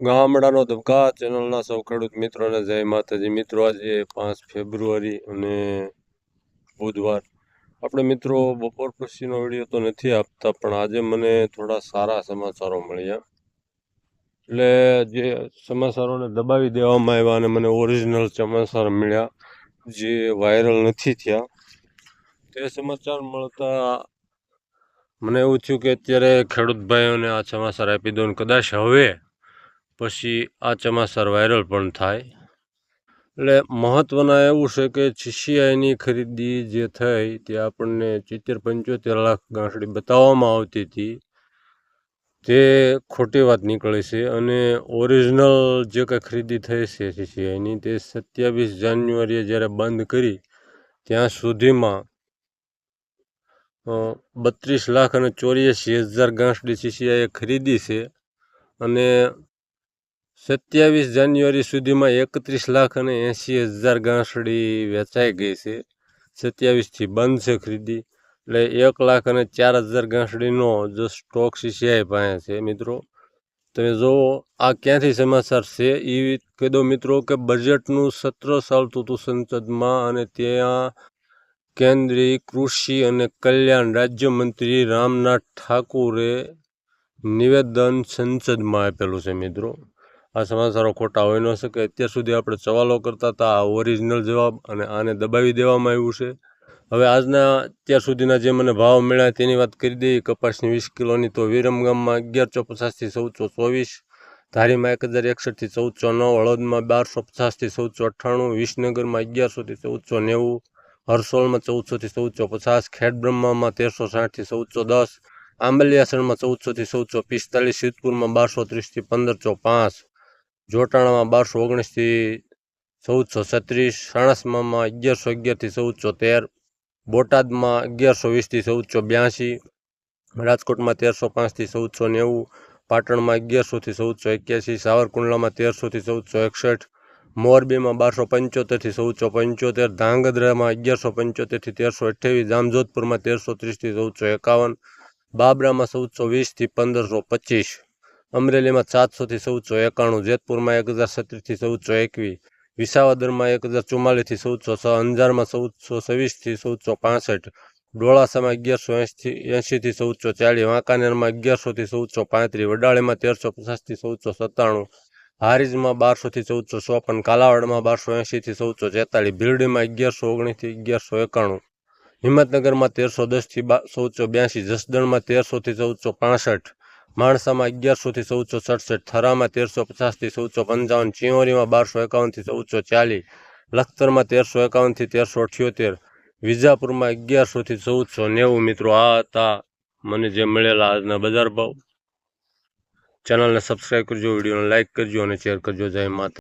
ગામડાનો ધબકા ચેનલના સૌ ખેડૂત મિત્રોને જય માતાજી. મિત્રો, આજે પાંચ ફેબ્રુઆરી અને બુધવાર. આપણે મિત્રો, બપોર પછીનો વીડિયો તો નથી આપતા, પણ આજે મને થોડા સારા સમાચારો મળ્યા. એટલે જે સમાચારોને દબાવી દેવામાં આવ્યા અને મને ઓરિજિનલ સમાચાર મળ્યા, જે વાયરલ નથી થયા, તે સમાચાર મળતા મને એવું થયું કે અત્યારે ખેડૂત ભાઈઓને આ સમાચાર આપી ને કદાચ હવે પછી આ ચોમાસર વાયરલ પણ થાય. એટલે મહત્ત્વના એવું છે કે જીસીઆઈની ખરીદી જે થઈ તે આપણને ચિત્તેર પંચોતેર લાખ ગાંસડી બતાવવામાં આવતી હતી. તે ખોટી વાત નીકળી છે અને ઓરિજિનલ જે કંઈ ખરીદી થઈ છે સીસીઆઈની તે સત્યાવીસ જાન્યુઆરીએ જ્યારે બંધ કરી ત્યાં સુધીમાં બત્રીસ લાખ અને ચોર્યાસી હજાર ગાંસડી સીસીઆઈએ ખરીદી છે. અને સત્યાવીસ જાન્યુઆરી સુધીમાં એકત્રીસ લાખ અને એંસી હજાર ગાંસડી વેચાઈ ગઈ છે. સત્યાવીસથી બંધ છે ખરીદી. એટલે એક લાખ અને ચાર હજાર ગાંસડીનો જો સ્ટોક સીસીઆઈ પાસે છે મિત્રો. તમે જુઓ આ ક્યાંથી સમાચાર છે? એ કહી દો મિત્રો કે બજેટનું સત્ર ચાલતું હતું સંસદમાં અને ત્યાં કેન્દ્રીય કૃષિ અને કલ્યાણ રાજ્યમંત્રી રામનાથ ઠાકુરે નિવેદન સંસદમાં આપેલું છે મિત્રો. આ સમાચારો ખોટા હોઈ ન શકે. અત્યાર સુધી આપણે સવાલો કરતા હતા આ ઓરિજિનલ જવાબ અને આને દબાવી દેવામાં આવ્યું છે. હવે આજના, અત્યાર સુધીના જે મને ભાવ મળ્યા તેની વાત કરી દઈએ. કપાસની વીસ કિલોની તો વિરમગામમાં અગિયારસો પચાસથી ચૌદસો ચોવીસ, ધારીમાં એક હજાર એકસઠથી ચૌદસો નવ, હળદમાં બારસો પચાસથી ચૌદસો અઠ્ઠાણું, વિસનગરમાં અગિયારસોથી ચૌદસો નેવું હરસોલમાં ચૌદસોથી ચૌદસો પચાસ, ખેડબ્રહ્મામાં તેરસો સાઠથી ચૌદસો દસ, આંબલિયાસણમાં ચૌદસોથી ચૌદસો પિસ્તાલીસ, સિદ્ધપુરમાં બારસો ત્રીસથી પંદરસો પાંચ જોટાણામાં બારસો ઓગણીસથી ચૌદસો છત્રીસ સાણસમામાં અગિયારસો અગિયારથી ચૌદસો તેર, બોટાદમાં અગિયારસો વીસથી ચૌદસો બ્યાસી, રાજકોટમાં તેરસો પાંચથી ચૌદસો નેવું, પાટણમાં અગિયારસોથી ચૌદસો એક્યાસી, સાવરકુંડલામાં તેરસોથી ચૌદસો એકસઠ, મોરબીમાં બારસો પંચોતેરથી ચૌદસો પંચોતેર, ધાંગધ્રામાં અગિયારસો પંચોતેરથી તેરસો અઠ્યાવીસ, જામજોધપુરમાં તેરસો ત્રીસથી ચૌદસો એકાવન, બાબરામાં ચૌદસો વીસથી પંદરસો પચીસ. અમરેલીમાં સાતસોથી ચૌદસો એકાણું, જેતપુરમાં એક હજાર સત્તરથી ચૌદસો એકવીસ, વિસાવદરમાં એક હજાર ચુમ્માલીસથી ચૌદસો છ, અંજારમાં ચૌદસો છવ્વીસથી ચૌદસો પાસઠ, ડોળાસામાં અગિયારસો એંશીથી એંશીથી ચૌદસો ચાલીસ, વાંકાનેરમાં અગિયારસોથી ચૌદસો પાંત્રીસ, વડાળીમાં તેરસો પચાસથી ચૌદસો સત્તાણું, હારીજમાં બારસોથી ચૌદસો ચોપન, કાલાવાડમાં બારસો એંશીથી ચૌદસો છેતાલીસ ભીરડીમાં અગિયારસો ઓગણીસથી અગિયારસો એકાણું, હિંમતનગરમાં તેરસો દસથી ચૌદસો બ્યાસી, જસદણમાં તેરસોથી ચૌદસો પાસઠ માણસામાં અગિયારસોથી ચૌદસો સડસઠ, થરામાં તેરસો પચાસથી ચૌદસો પંચાવન, ચિંયોરીમાં બારસો એકાવનથી ચૌદસો ચાલીસ, લખતરમાં તેરસો એકાવનથી તેરસો અઠ્યોતેર, વિજાપુરમાં અગિયારસોથી ચૌદસો નેવું મિત્રો. આ હતા મને જે મળેલા આજના બજાર ભાવ. ચેનલને સબસ્ક્રાઈબ કરજો, વિડીયોને લાઇક કરજો અને શેર કરજો. જય માતા.